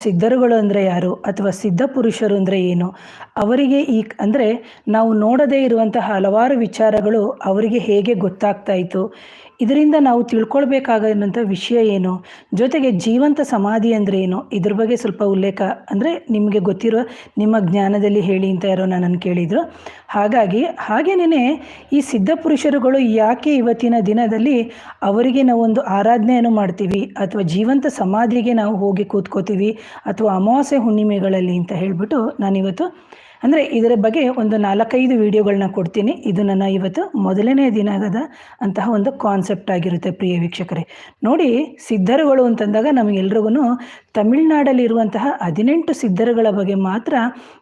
ಸಿದ್ಧರುಗಳು ಅಂದರೆ ಯಾರು ಅಥವಾ ಸಿದ್ಧ ಪುರುಷರು ಅಂದರೆ ಏನು? ಅವರಿಗೆ ಈ ಅಂದರೆ ನಾವು ನೋಡದೇ ಇರುವಂತಹ ಹಲವಾರು ವಿಚಾರಗಳು ಅವರಿಗೆ ಹೇಗೆ ಗೊತ್ತಾಗ್ತಾ ಇತ್ತು? ಇದರಿಂದ ನಾವು ತಿಳ್ಕೊಳ್ಬೇಕಾಗಿರುವಂಥ ವಿಷಯ ಏನು? ಜೊತೆಗೆ ಜೀವಂತ ಸಮಾಧಿ ಅಂದರೆ ಏನು? ಇದ್ರ ಬಗ್ಗೆ ಸ್ವಲ್ಪ ಉಲ್ಲೇಖ ಅಂದರೆ ನಿಮಗೆ ಗೊತ್ತಿರೋ ನಿಮ್ಮ ಜ್ಞಾನದಲ್ಲಿ ಹೇಳಿ ಅಂತ ಯಾರೋ ನನ್ನನ್ನು ಕೇಳಿದರು. ಹಾಗಾಗಿ ಹಾಗೇನೇ ಈ ಸಿದ್ಧ ಪುರುಷರುಗಳು ಯಾಕೆ ಇವತ್ತಿನ ದಿನದಲ್ಲಿ ಅವರಿಗೆ ನಾವು ಒಂದು ಆರಾಧನೆಯನ್ನು ಮಾಡ್ತೀವಿ ಅಥವಾ ಜೀವಂತ ಸಮಾಧಿಗೆ ನಾವು ಹೋಗಿ ಕೂತ್ಕೋತೀವಿ ಅಥವಾ ಅಮಾವಾಸ್ಯೆ ಹುಣ್ಣಿಮೆಗಳಲ್ಲಿ ಅಂತ ಹೇಳಿಬಿಟ್ಟು ನಾನಿವತ್ತು ಅಂದರೆ ಇದರ ಬಗ್ಗೆ ಒಂದು ನಾಲ್ಕೈದು ವಿಡಿಯೋಗಳನ್ನ ಕೊಡ್ತೀನಿ. ಇದು ನನ್ನ ಇವತ್ತು ಮೊದಲನೇ ದಿನದ ಅಂತಹ ಒಂದು ಕಾನ್ಸೆಪ್ಟ್ ಆಗಿರುತ್ತೆ ಪ್ರಿಯ ವೀಕ್ಷಕರೇ. ನೋಡಿ, ಸಿದ್ಧರುಗಳು ಅಂತಂದಾಗ ನಮಗೆಲ್ರಿಗೂ ತಮಿಳ್ನಾಡಲ್ಲಿರುವಂತಹ ಹದಿನೆಂಟು ಸಿದ್ಧರುಗಳ ಬಗ್ಗೆ ಮಾತ್ರ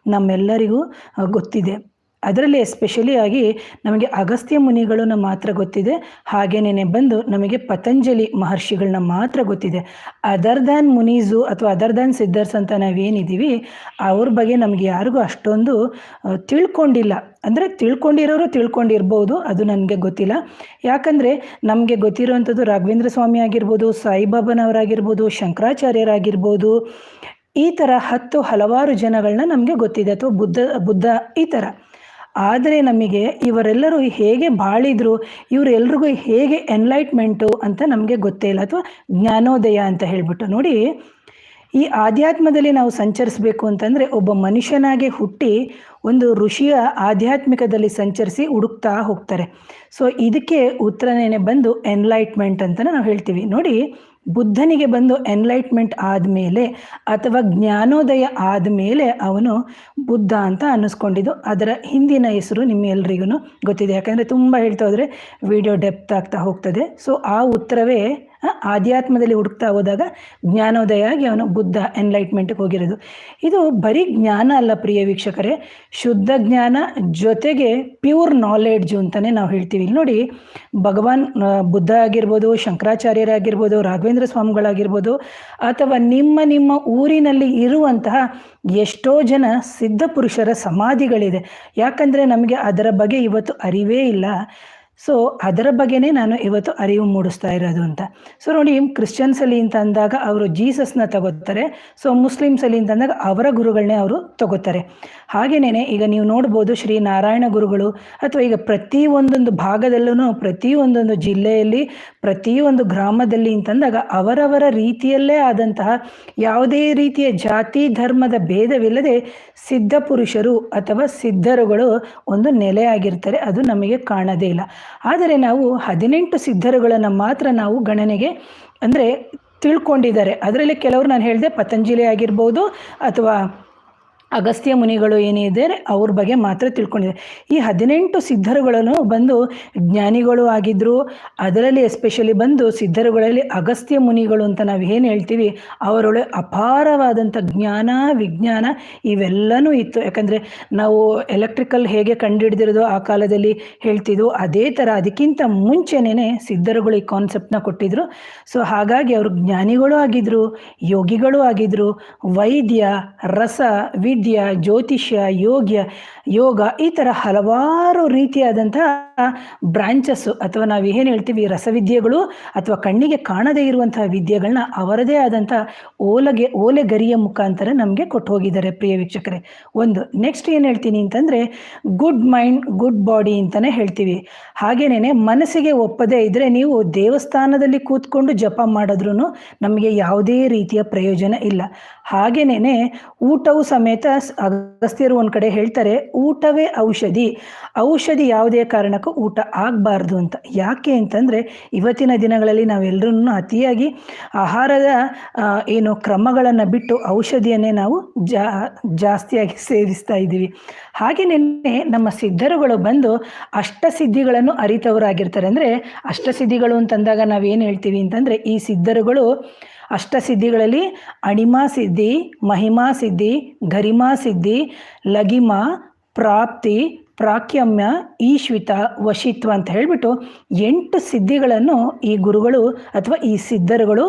ನಮ್ಮೆಲ್ಲರಿಗೂ ಗೊತ್ತಿದೆ. ಅದರಲ್ಲಿ ಎಸ್ಪೆಷಲಿ ಆಗಿ ನಮಗೆ ಅಗಸ್ತ್ಯ ಮುನಿಗಳನ್ನ ಮಾತ್ರ ಗೊತ್ತಿದೆ. ಹಾಗೇನೇ ಬಂದು ನಮಗೆ ಪತಂಜಲಿ ಮಹರ್ಷಿಗಳನ್ನ ಮಾತ್ರ ಗೊತ್ತಿದೆ. ಅದರ್ ದ್ಯಾನ್ ಮುನೀಸು ಅಥವಾ ಅದರ್ ದ್ಯಾನ್ ಸಿದ್ಧರ್ಸ್ ಅಂತ ನಾವೇನಿದ್ದೀವಿ ಅವ್ರ ಬಗ್ಗೆ ನಮಗೆ ಯಾರಿಗೂ ಅಷ್ಟೊಂದು ತಿಳ್ಕೊಂಡಿಲ್ಲ. ಅಂದರೆ ತಿಳ್ಕೊಂಡಿರೋರು ತಿಳ್ಕೊಂಡಿರ್ಬೋದು, ಅದು ನನಗೆ ಗೊತ್ತಿಲ್ಲ. ಯಾಕಂದರೆ ನಮಗೆ ಗೊತ್ತಿರುವಂಥದ್ದು ರಾಘವೇಂದ್ರ ಸ್ವಾಮಿ ಆಗಿರ್ಬೋದು, ಸಾಯಿಬಾಬನವರಾಗಿರ್ಬೋದು, ಶಂಕರಾಚಾರ್ಯರಾಗಿರ್ಬೋದು, ಈ ಥರ ಹತ್ತು ಹಲವಾರು ಜನಗಳನ್ನ ನಮಗೆ ಗೊತ್ತಿದೆ. ಅಥವಾ ಬುದ್ಧ ಬುದ್ಧ ಈ ಥರ ಆದರೆ ನಮಗೆ ಇವರೆಲ್ಲರೂ ಹೇಗೆ ಬಾಳಿದ್ರು, ಇವರೆಲ್ರಿಗೂ ಹೇಗೆ ಎನ್ಲೈಟ್ಮೆಂಟು ಅಂತ ನಮಗೆ ಗೊತ್ತೇ ಇಲ್ಲ ಅಥವಾ ಜ್ಞಾನೋದಯ ಅಂತ ಹೇಳ್ಬಿಟ್ಟು ನೋಡಿ, ಈ ಆಧ್ಯಾತ್ಮದಲ್ಲಿ ನಾವು ಸಂಚರಿಸಬೇಕು ಅಂತಂದರೆ ಒಬ್ಬ ಮನುಷ್ಯನಾಗೆ ಹುಟ್ಟಿ ಒಂದು ಋಷಿಯ ಆಧ್ಯಾತ್ಮಿಕದಲ್ಲಿ ಸಂಚರಿಸಿ ಹುಡುಕ್ತಾ ಹೋಗ್ತಾರೆ. ಸೊ ಇದಕ್ಕೆ ಉತ್ತರನೇ ಬಂದು ಎನ್ಲೈಟ್ಮೆಂಟ್ ಅಂತ ನಾವು ಹೇಳ್ತೀವಿ. ನೋಡಿ ಬುದ್ಧನಿಗೆ ಬಂದು ಎನ್ಲೈಟ್ಮೆಂಟ್ ಆದಮೇಲೆ ಅಥವಾ ಜ್ಞಾನೋದಯ ಆದಮೇಲೆ ಅವನು ಬುದ್ಧ ಅಂತ ಅನ್ನಿಸ್ಕೊಂಡಿದ್ದು. ಅದರ ಹಿಂದಿನ ಹೆಸರು ನಿಮ್ಮೆಲ್ರಿಗೂ ಗೊತ್ತಿದೆ. ಯಾಕಂದರೆ ತುಂಬ ಹೇಳ್ತಾ ಹೋದರೆ ವಿಡಿಯೋ ಡೆಪ್ತ್ ಆಗ್ತಾ ಹೋಗ್ತದೆ. ಸೊ ಆ ಉತ್ತರವೇ ಆಧ್ಯಾತ್ಮದಲ್ಲಿ ಹುಡುಕ್ತಾ ಹೋದಾಗ ಜ್ಞಾನೋದಯ ಆಗಿ ಅವನು ಬುದ್ಧ ಎನ್ಲೈಟ್ಮೆಂಟ್ಗೆ ಹೋಗಿರೋದು. ಇದು ಬರೀ ಜ್ಞಾನ ಅಲ್ಲ ಪ್ರಿಯ ವೀಕ್ಷಕರೇ, ಶುದ್ಧ ಜ್ಞಾನ ಜೊತೆಗೆ ಪ್ಯೂರ್ ನಾಲೆಡ್ಜು ಅಂತಲೇ ನಾವು ಹೇಳ್ತೀವಿ. ಇಲ್ಲಿ ನೋಡಿ, ಭಗವಾನ್ ಬುದ್ಧ ಆಗಿರ್ಬೋದು, ಶಂಕರಾಚಾರ್ಯರಾಗಿರ್ಬೋದು, ರಾಘವೇಂದ್ರ ಸ್ವಾಮಿಗಳಾಗಿರ್ಬೋದು, ಅಥವಾ ನಿಮ್ಮ ನಿಮ್ಮ ಊರಿನಲ್ಲಿ ಇರುವಂತಹ ಎಷ್ಟೋ ಜನ ಸಿದ್ಧ ಪುರುಷರ ಸಮಾಧಿಗಳಿದೆ. ಯಾಕಂದರೆ ನಮಗೆ ಅದರ ಬಗ್ಗೆ ಇವತ್ತು ಅರಿವೇ ಇಲ್ಲ. ಸೊ ಅದರ ಬಗ್ಗೆನೇ ನಾನು ಇವತ್ತು ಅರಿವು ಮೂಡಿಸ್ತಾ ಇರೋದು ಅಂತ. ಸೊ ನೋಡಿ ಕ್ರಿಶ್ಚಿಯನ್ಸಲ್ಲಿ ಅಂತ ಅಂದಾಗ ಅವರು ಜೀಸಸ್ನ ತಗೋತಾರೆ. ಸೊ ಮುಸ್ಲಿಮ್ಸಲ್ಲಿ ಅಂತ ಅಂದಾಗ ಅವರ ಗುರುಗಳನ್ನೇ ಅವರು ತಗೋತಾರೆ. ಹಾಗೇನೇನೆ, ಈಗ ನೀವು ನೋಡ್ಬೋದು ಶ್ರೀ ನಾರಾಯಣ ಗುರುಗಳು ಅಥವಾ ಈಗ ಪ್ರತಿ ಒಂದೊಂದು ಭಾಗದಲ್ಲೂ ಪ್ರತಿ ಒಂದೊಂದು ಜಿಲ್ಲೆಯಲ್ಲಿ ಪ್ರತಿಯೊಂದು ಗ್ರಾಮದಲ್ಲಿ ಅಂತಂದಾಗ ಅವರವರ ರೀತಿಯಲ್ಲೇ ಆದಂತಹ ಯಾವುದೇ ರೀತಿಯ ಜಾತಿ, ಧರ್ಮದ ಭೇದವಿಲ್ಲದೆ ಸಿದ್ಧ ಪುರುಷರು ಅಥವಾ ಸಿದ್ಧರುಗಳು ಒಂದು ನೆಲೆಯಾಗಿರ್ತಾರೆ ಅದು ನಮಗೆ ಕಾಣದೇ ಇಲ್ಲ. ಆದರೆ ನಾವು ಹದಿನೆಂಟು ಸಿದ್ಧರುಗಳನ್ನು ಮಾತ್ರ ನಾವು ಗಣನೆಗೆ ಅಂದರೆ ತಿಳ್ಕೊಂಡಿದ್ದಾರೆ. ಅದರಲ್ಲಿ ಕೆಲವರು ನಾನು ಹೇಳಿದೆ ಪತಂಜಲಿ ಆಗಿರ್ಬೋದು ಅಥವಾ ಅಗಸ್ತ್ಯ ಮುನಿಗಳು ಏನಿದ್ದಾರೆ ಅವ್ರ ಬಗ್ಗೆ ಮಾತ್ರ ತಿಳ್ಕೊಂಡಿದ್ದಾರೆ. ಈ ಹದಿನೆಂಟು ಸಿದ್ಧರುಗಳನ್ನು ಬಂದು ಜ್ಞಾನಿಗಳು ಆಗಿದ್ರು, ಅದರಲ್ಲಿ ಎಸ್ಪೆಷಲಿ ಬಂದು ಸಿದ್ಧರುಗಳಲ್ಲಿ ಅಗಸ್ತ್ಯ ಮುನಿಗಳು ಅಂತ ನಾವು ಏನು ಹೇಳ್ತೀವಿ, ಅವರೊಳಗೆ ಅಪಾರವಾದಂಥ ಜ್ಞಾನ, ವಿಜ್ಞಾನ ಇವೆಲ್ಲನೂ ಇತ್ತು. ಯಾಕಂದರೆ ನಾವು ಎಲೆಕ್ಟ್ರಿಕಲ್ ಹೇಗೆ ಕಂಡುಹಿಡಿದಿರೋದು ಆ ಕಾಲದಲ್ಲಿ ಹೇಳ್ತಿದ್ವು. ಅದೇ ಥರ ಅದಕ್ಕಿಂತ ಮುಂಚೆನೇ ಸಿದ್ಧರುಗಳು ಈ ಕಾನ್ಸೆಪ್ಟನ್ನ ಕೊಟ್ಟಿದ್ರು. ಸೊ ಹಾಗಾಗಿ ಅವರು ಜ್ಞಾನಿಗಳು ಆಗಿದ್ರು, ಯೋಗಿಗಳು ಆಗಿದ್ರು, ವೈದ್ಯ, ರಸ ವಿ ವಿದ್ಯ ಜ್ಯೋತಿಷ್ಯ ಯೋಗ್ಯ ಯೋಗ ಈ ಥರ ಹಲವಾರು ರೀತಿಯಾದಂಥ ಬ್ರಾಂಚಸ್ಸು ಅಥವಾ ನಾವು ಏನು ಹೇಳ್ತೀವಿ, ರಸವಿದ್ಯೆಗಳು ಅಥವಾ ಕಣ್ಣಿಗೆ ಕಾಣದೇ ಇರುವಂತಹ ವಿದ್ಯೆಗಳನ್ನ ಅವರದೇ ಆದಂಥ ಓಲೆ ಓಲೆಗರಿಯ ಮುಖಾಂತರ ನಮಗೆ ಕೊಟ್ಟು ಹೋಗಿದ್ದಾರೆ ಪ್ರಿಯ ವೀಕ್ಷಕರೇ. ಒಂದು ನೆಕ್ಸ್ಟ್ ಏನು ಹೇಳ್ತೀನಿ ಅಂತಂದರೆ ಗುಡ್ ಮೈಂಡ್ ಗುಡ್ ಬಾಡಿ ಅಂತಲೇ ಹೇಳ್ತೀವಿ. ಹಾಗೇನೇ ಮನಸ್ಸಿಗೆ ಒಪ್ಪದೇ ಇದ್ದರೆ ನೀವು ದೇವಸ್ಥಾನದಲ್ಲಿ ಕೂತ್ಕೊಂಡು ಜಪ ಮಾಡಿದ್ರೂ ನಮಗೆ ಯಾವುದೇ ರೀತಿಯ ಪ್ರಯೋಜನ ಇಲ್ಲ. ಹಾಗೇನೇ ಊಟವು ಸಮೇತ ಅಗಸ್ತ್ಯರು ಒಂದು ಕಡೆ ಹೇಳ್ತಾರೆ, ಊಟವೇ ಔಷಧಿ. ಔಷಧಿ ಯಾವುದೇ ಕಾರಣಕ್ಕೂ ಊಟ ಆಗಬಾರ್ದು ಅಂತ. ಯಾಕೆ ಅಂತಂದರೆ ಇವತ್ತಿನ ದಿನಗಳಲ್ಲಿ ನಾವೆಲ್ಲರೂ ಅತಿಯಾಗಿ ಆಹಾರದ ಏನು ಕ್ರಮಗಳನ್ನು ಬಿಟ್ಟು ಔಷಧಿಯನ್ನೇ ನಾವು ಜಾ, ಜಾಸ್ತಿಯಾಗಿ ಸೇವಿಸ್ತಾ ಇದ್ದೀವಿ. ಹಾಗೆಯೇ ನಮ್ಮ ಸಿದ್ಧರುಗಳು ಬಂದು ಅಷ್ಟಸಿದ್ಧಿಗಳನ್ನು ಅರಿತವರಾಗಿರ್ತಾರೆ. ಅಂದರೆ ಅಷ್ಟಸಿದ್ಧಿಗಳು ಅಂತಂದಾಗ ನಾವೇನು ಹೇಳ್ತೀವಿ ಅಂತಂದರೆ ಈ ಸಿದ್ಧರುಗಳು ಅಷ್ಟಸಿದ್ಧಿಗಳಲ್ಲಿ ಅಣಿಮಾ ಸಿದ್ಧಿ, ಮಹಿಮಾ ಸಿದ್ಧಿ, ಗರಿಮಾ ಸಿದ್ಧಿ ಲಗಿಮಾ ಪ್ರಾಪ್ತಿ ಪ್ರಾಕ್ಯಮ್ಯ ಈಶ್ವಿತ ವಶಿತ್ವ ಅಂತ ಹೇಳಿಬಿಟ್ಟು ಎಂಟು ಸಿದ್ಧಿಗಳನ್ನು ಈ ಗುರುಗಳು ಅಥವಾ ಈ ಸಿದ್ಧರುಗಳು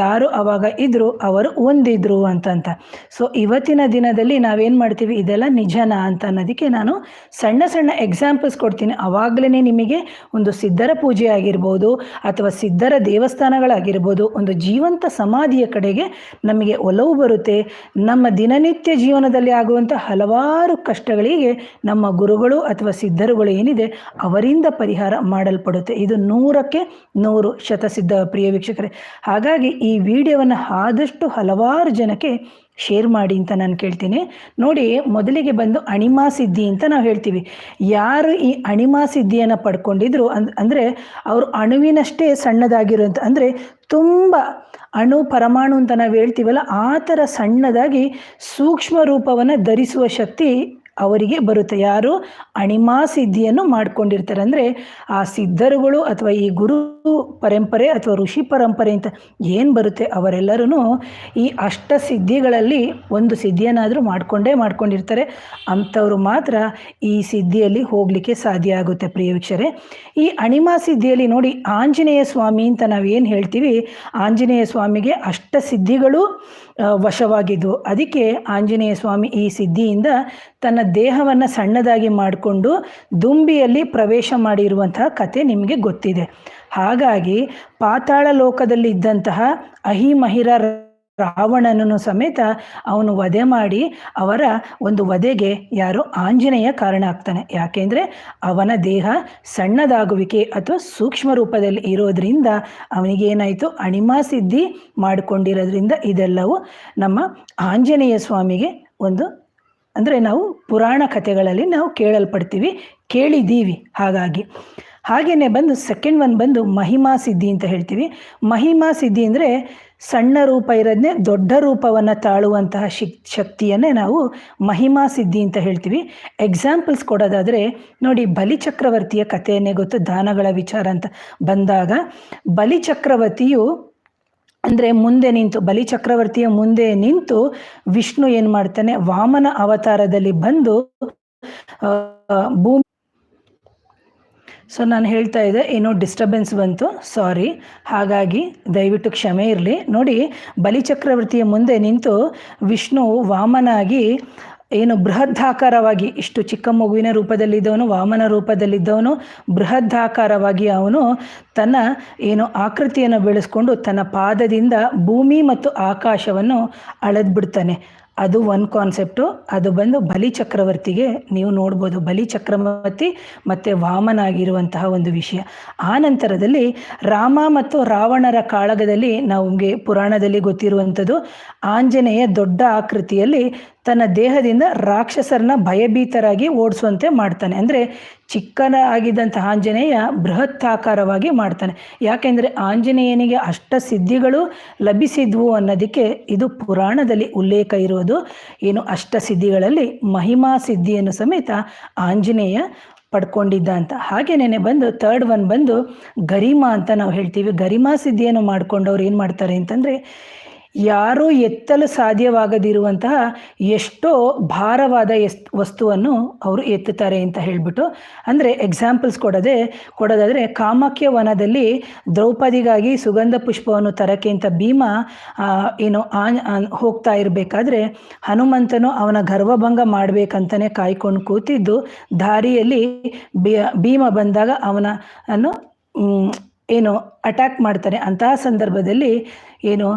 ಯಾರು ಅವಾಗ ಇದ್ರು ಅವರು ಹೊಂದಿದ್ರು ಅಂತಂತ. ಸೊ ಇವತ್ತಿನ ದಿನದಲ್ಲಿ ನಾವೇನು ಮಾಡ್ತೀವಿ? ಇದೆಲ್ಲ ನಿಜನಾ ಅಂತ ಅನ್ನೋದಕ್ಕೆ ನಾನು ಸಣ್ಣ ಸಣ್ಣ ಎಕ್ಸಾಂಪಲ್ಸ್ ಕೊಡ್ತೀನಿ. ಅವಾಗಲೇ ನಿಮಗೆ ಒಂದು ಸಿದ್ಧರ ಪೂಜೆ ಆಗಿರ್ಬೋದು ಅಥವಾ ಸಿದ್ಧರ ದೇವಸ್ಥಾನಗಳಾಗಿರ್ಬೋದು, ಒಂದು ಜೀವಂತ ಸಮಾಧಿಯ ಕಡೆಗೆ ನಮಗೆ ಒಲವು ಬರುತ್ತೆ. ನಮ್ಮ ದಿನನಿತ್ಯ ಜೀವನದಲ್ಲಿ ಆಗುವಂಥ ಹಲವಾರು ಕಷ್ಟಗಳಿಗೆ ನಮ್ಮ ಗುರುಗಳು ಅಥವಾ ಸಿದ್ಧರುಗಳು ಏನಿದೆ ಅವರಿಂದ ಪರಿಹಾರ ಮಾಡಲ್ಪಡುತ್ತೆ. ಇದು ನೂರಕ್ಕೆ ನೂರು ಶತಸಿದ್ಧ ಪ್ರಿಯ ವೀಕ್ಷಕರೇ. ಹಾಗಾಗಿ ಈ ವಿಡಿಯೋವನ್ನು ಆದಷ್ಟು ಹಲವಾರು ಜನಕ್ಕೆ ಶೇರ್ ಮಾಡಿ ಅಂತ ನಾನು ಕೇಳ್ತೀನಿ. ನೋಡಿ, ಮೊದಲಿಗೆ ಬಂದು ಅಣಿಮಾ ಸಿದ್ಧಿ ಅಂತ ನಾವು ಹೇಳ್ತೀವಿ. ಯಾರು ಈ ಅಣಿಮಾ ಸಿದ್ಧಿಯನ್ನು ಪಡ್ಕೊಂಡಿದ್ರು ಅಂದ್ ಅಂದರೆ ಅವರು ಅಣುವಿನಷ್ಟೇ ಸಣ್ಣದಾಗಿರುವಂಥ ಅಂದರೆ ತುಂಬ ಅಣು ಪರಮಾಣು ಅಂತ ನಾವು ಹೇಳ್ತೀವಲ್ಲ, ಆ ಥರ ಸಣ್ಣದಾಗಿ ಸೂಕ್ಷ್ಮ ರೂಪವನ್ನು ಧರಿಸುವ ಶಕ್ತಿ ಅವರಿಗೆ ಬರುತ್ತೆ. ಯಾರು? ಅಣಿಮಾ ಸಿದ್ಧಿಯನ್ನು ಮಾಡ್ಕೊಂಡಿರ್ತಾರೆ. ಅಂದರೆ ಆ ಸಿದ್ಧರುಗಳು ಅಥವಾ ಈ ಗುರು ಪರಂಪರೆ ಅಥವಾ ಋಷಿ ಪರಂಪರೆ ಅಂತ ಏನು ಬರುತ್ತೆ? ಅವರೆಲ್ಲರೂ ಈ ಅಷ್ಟ ಸಿದ್ಧಿಗಳಲ್ಲಿ ಒಂದು ಸಿದ್ಧಿಯನ್ನಾದರೂ ಮಾಡಿಕೊಂಡೇ ಮಾಡ್ಕೊಂಡಿರ್ತಾರೆ. ಅಂಥವ್ರು ಮಾತ್ರ ಈ ಸಿದ್ಧಿಯಲ್ಲಿ ಹೋಗಲಿಕ್ಕೆ ಸಾಧ್ಯ ಆಗುತ್ತೆ ಪ್ರಿಯ ವೀಕ್ಷರೇ. ಈ ಅಣಿಮಾ ಸಿದ್ಧಿಯಲ್ಲಿ ನೋಡಿ ಆಂಜನೇಯ ಸ್ವಾಮಿ ಅಂತ ನಾವು ಏನು ಹೇಳ್ತೀವಿ? ಆಂಜನೇಯ ಸ್ವಾಮಿಗೆ ಅಷ್ಟ ಸಿದ್ಧಿಗಳು ವಶವಾಗಿದ್ದು ಅದಕ್ಕೆ ಆಂಜನೇಯ ಸ್ವಾಮಿ ಈ ಸಿದ್ಧಿಯಿಂದ ತನ್ನ ದೇಹವನ್ನು ಸಣ್ಣದಾಗಿ ಮಾಡಿಕೊಂಡು ದುಂಬಿಯಲ್ಲಿ ಪ್ರವೇಶ ಮಾಡಿರುವಂತಹ ಕತೆ ನಿಮಗೆ ಗೊತ್ತಿದೆ. ಹಾಗಾಗಿ ಪಾತಾಳ ಲೋಕದಲ್ಲಿ ಇದ್ದಂತಹ ಅಹಿಮಹಿರ ರಾವಣನನ್ನು ಸಮೇತ ಅವನು ವಧೆ ಮಾಡಿ ಅವರ ಒಂದು ವಧೆಗೆ ಯಾರು ಆಂಜನೇಯ ಕಾರಣ ಆಗ್ತಾನೆ. ಯಾಕೆಂದರೆ ಅವನ ದೇಹ ಸಣ್ಣದಾಗುವಿಕೆ ಅಥವಾ ಸೂಕ್ಷ್ಮ ರೂಪದಲ್ಲಿ ಇರೋದ್ರಿಂದ ಅವನಿಗೆ ಏನಾಯಿತು ಅಣಿಮಾ ಸಿದ್ಧಿ ಮಾಡಿಕೊಂಡಿರೋದ್ರಿಂದ ಇದೆಲ್ಲವೂ ನಮ್ಮ ಆಂಜನೇಯ ಸ್ವಾಮಿಗೆ ಒಂದು ಅಂದರೆ ನಾವು ಪುರಾಣ ಕಥೆಗಳಲ್ಲಿ ನಾವು ಕೇಳಲ್ಪಡ್ತೀವಿ ಕೇಳಿದ್ದೀವಿ ಹಾಗಾಗಿ. ಹಾಗೆಯೇ ಬಂದು ಸೆಕೆಂಡ್ ಒನ್ ಬಂದು ಮಹಿಮಾ ಸಿದ್ಧಿ ಅಂತ ಹೇಳ್ತೀವಿ. ಮಹಿಮಾ ಸಿದ್ಧಿ ಅಂದರೆ ಸಣ್ಣ ರೂಪ ಇರೋದನ್ನೇ ದೊಡ್ಡ ರೂಪವನ್ನು ತಾಳುವಂತಹ ಶಿಕ್, ಶಕ್ತಿಯನ್ನೇ ನಾವು ಮಹಿಮಾ ಸಿದ್ಧಿ ಅಂತ ಹೇಳ್ತೀವಿ. ಎಕ್ಸಾಂಪಲ್ಸ್ ಕೊಡೋದಾದರೆ ನೋಡಿ ಬಲಿಚಕ್ರವರ್ತಿಯ ಕಥೆಯನ್ನೇ ಗೊತ್ತು, ದಾನಗಳ ವಿಚಾರ ಅಂತ ಬಂದಾಗ ಬಲಿಚಕ್ರವರ್ತಿಯು ಅಂದರೆ ಮುಂದೆ ನಿಂತು, ಬಲಿ ಚಕ್ರವರ್ತಿಯ ಮುಂದೆ ನಿಂತು ವಿಷ್ಣು ಏನು ಮಾಡ್ತಾನೆ, ವಾಮನ ಅವತಾರದಲ್ಲಿ ಬಂದು ಭೂಮಿ ಸೊ ನಾನು ಹೇಳ್ತಾ ಇದ್ದೆ, ಏನೋ ಡಿಸ್ಟರ್ಬೆನ್ಸ್ ಬಂತು ಸಾರಿ ಹಾಗಾಗಿ ದಯವಿಟ್ಟು ಕ್ಷಮೆ ಇರಲಿ. ನೋಡಿ ಬಲಿಚಕ್ರವರ್ತಿಯ ಮುಂದೆ ನಿಂತು ವಿಷ್ಣು ವಾಮನಾಗಿ ಏನು ಬೃಹದ್ದಾಕಾರವಾಗಿ ಇಷ್ಟು ಚಿಕ್ಕ ಮಗುವಿನ ರೂಪದಲ್ಲಿದ್ದವನು, ವಾಮನ ರೂಪದಲ್ಲಿದ್ದವನು, ಬೃಹದ್ದಾಕಾರವಾಗಿ ಅವನು ತನ್ನ ಏನು ಆಕೃತಿಯನ್ನು ಬೆಳೆಸ್ಕೊಂಡು ತನ್ನ ಪಾದದಿಂದ ಭೂಮಿ ಮತ್ತು ಆಕಾಶವನ್ನು ಅಳೆದ್ಬಿಡ್ತಾನೆ. ಅದು ಒನ್ ಕಾನ್ಸೆಪ್ಟು ಅದು ಬಂದು ಬಲಿ ಚಕ್ರವರ್ತಿಗೆ ನೀವು ನೋಡ್ಬೋದು. ಬಲಿ ಚಕ್ರವರ್ತಿ ಮತ್ತು ವಾಮನ ಆಗಿರುವಂತಹ ಒಂದು ವಿಷಯ. ಆ ನಂತರದಲ್ಲಿ ರಾಮ ಮತ್ತು ರಾವಣರ ಕಾಳಗದಲ್ಲಿ ನಮಗೆ ಪುರಾಣದಲ್ಲಿ ಗೊತ್ತಿರುವಂಥದ್ದು, ಆಂಜನೇಯ ದೊಡ್ಡ ಆಕೃತಿಯಲ್ಲಿ ತನ್ನ ದೇಹದಿಂದ ರಾಕ್ಷಸರನ್ನ ಭಯಭೀತರಾಗಿ ಓಡಿಸುವಂತೆ ಮಾಡ್ತಾನೆ. ಅಂದರೆ ಚಿಕ್ಕನ ಆಗಿದ್ದಂಥ ಆಂಜನೇಯ ಬೃಹತ್ತಾಕಾರವಾಗಿ ಮಾಡ್ತಾನೆ. ಯಾಕೆಂದರೆ ಆಂಜನೇಯನಿಗೆ ಅಷ್ಟ ಸಿದ್ಧಿಗಳು ಲಭಿಸಿದ್ವು ಅನ್ನೋದಕ್ಕೆ ಇದು ಪುರಾಣದಲ್ಲಿ ಉಲ್ಲೇಖ ಇರೋದು. ಏನು ಅಷ್ಟ ಸಿದ್ಧಿಗಳಲ್ಲಿ ಮಹಿಮಾ ಸಿದ್ಧಿಯನ್ನು ಸಮೇತ ಆಂಜನೇಯ ಪಡ್ಕೊಂಡಿದ್ದ ಅಂತ ಹಾಗೇನೇ ಬಂದು ತರ್ಡ್ ಒನ್ ಬಂದು ಗರಿಮಾ ಅಂತ ನಾವು ಹೇಳ್ತೀವಿ. ಗರಿಮಾ ಸಿದ್ಧಿಯನ್ನು ಮಾಡ್ಕೊಂಡವ್ರು ಏನು ಮಾಡ್ತಾರೆ ಅಂತಂದರೆ ಯಾರೂ ಎತ್ತಲು ಸಾಧ್ಯವಾಗದಿರುವಂತಹ ಎಷ್ಟೋ ಭಾರವಾದ ಎಸ್ ವಸ್ತುವನ್ನು ಅವರು ಎತ್ತುತ್ತಾರೆ ಅಂತ ಹೇಳಿಬಿಟ್ಟು ಅಂದರೆ ಎಕ್ಸಾಂಪಲ್ಸ್ ಕೊಡದೆ ಕೊಡೋದಾದರೆ ಕಾಮಾಖ್ಯ ವನದಲ್ಲಿ ದ್ರೌಪದಿಗಾಗಿ ಸುಗಂಧ ಪುಷ್ಪವನ್ನು ತರಕ್ಕೆ ಅಂತ ಭೀಮ ಏನು ಆನ್ ಹೋಗ್ತಾ ಇರಬೇಕಾದ್ರೆ ಹನುಮಂತನು ಅವನ ಗರ್ವಭಂಗ ಮಾಡಬೇಕಂತಲೇ ಕಾಯ್ಕೊಂಡು ಕೂತಿದ್ದು. ದಾರಿಯಲ್ಲಿ ಭೀಮ ಬಂದಾಗ ಅವನ ಏನು ಅಟ್ಯಾಕ್ ಮಾಡ್ತಾರೆ ಅಂತಹ ಸಂದರ್ಭದಲ್ಲಿ ಏನು